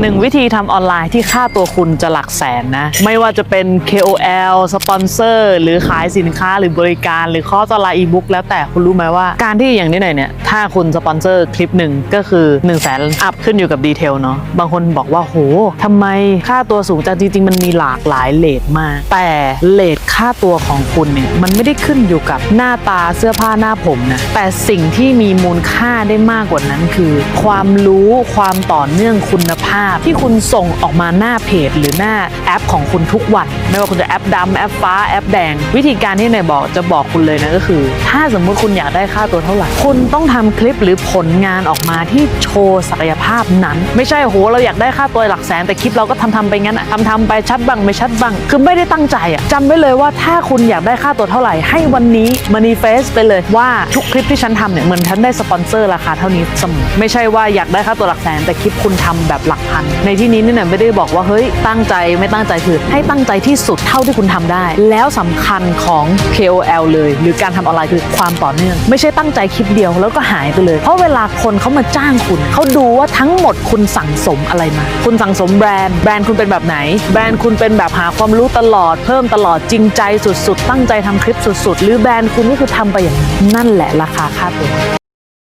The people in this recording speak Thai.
หนึ่งวิธีทำออนไลน์ที่ค่าตัวคุณจะหลักแสนนะ ไม่ว่าจะเป็น KOL สปอนเซอร์หรือขายสินค้าหรือบริการหรือคอร์สออนไลน์อีบุ๊กแล้วแต่คุณรู้ไหมว่าการที่อย่างนี้หน่อยเนี่ย ถ้าคุณสปอนเซอร์คลิปหนึ่งก็คือ1นึ่งแสนอัพขึ้นอยู่กับดีเทลเนาะบางคนบอกว่าโหทำไมค่าตัวสูงจังจริง ๆ มันมีหลากหลายเลทมาก แต่เลทค่าตัวของคุณเนี่ยมันไม่ได้ขึ้นอยู่กับหน้าตาเสื้อผ้าหน้าผมนะแต่สิ่งที่มีมูลค่าได้มากกว่านั้นคือ ความรู้ความต่อเนื่องคุณภาพที่คุณส่งออกมาหน้าเพจ หรือหน้าแอปของคุณทุกวัน ไม่ว่าคุณจะแอปดำแอปฟ้าแอปแดง วิธีการที่นายบอกจะบอกคุณเลยนะก็คือ ถ้าสมมุติคุณอยากได้ค่าตัวเท่าไหร่ คุณต้องทำคลิปหรือผลงานออกมาที่โชว์ศักยภาพนั้น ไม่ใช่โหเราอยากได้ค่าตัวหลักแสนแต่คลิปเราก็ทำทำไปงั้นอะทำทำไปชัดบ้างไม่ชัดบ้าง คือไม่ได้ตั้งใจอะจำไว้เลยว่าถ้าคุณอยากได้ค่าตัวเท่าไหร่ ให้วันนี้มานีเฟสไปเลยว่าทุกคลิปที่ฉันทำเนี่ยเหมือนฉันได้สปอนเซอร์ราคาเท่านี้เสมอไม่ใช่ว่าอยากได้ค่าตัวหลักแสนแต่คลิปคุณทำแบบหลักพันในที่นี้เนี่ยไม่ได้บอกว่าเฮ้ยตั้งใจไม่ตั้งใจคือ ให้ตั้งใจที่สุดเท่าที่คุณทำได้ แล้วสำคัญของ KOL เลย หรือการทำออนไลน์คือความต่อเนื่อง ไม่ใช่ตั้งใจคลิปเดียวแล้วก็หายไปเลย เพราะเวลาคนเขามาจ้างคุณเขาดูว่าทั้งหมดคุณสั่งสมอะไรมา คุณสั่งสมแบรนด์แบรนด์คุณเป็นแบบไหน แบรนด์คุณเป็นแบบหาความรู้ตลอดเพิ่มตลอดจริงใจสุด ๆ ตั้งใจทำคลิปสุด ๆ หรือแบรนด์คุณนี่คือทำไปอย่างนั้นนั่นแหละราคาค่าตัว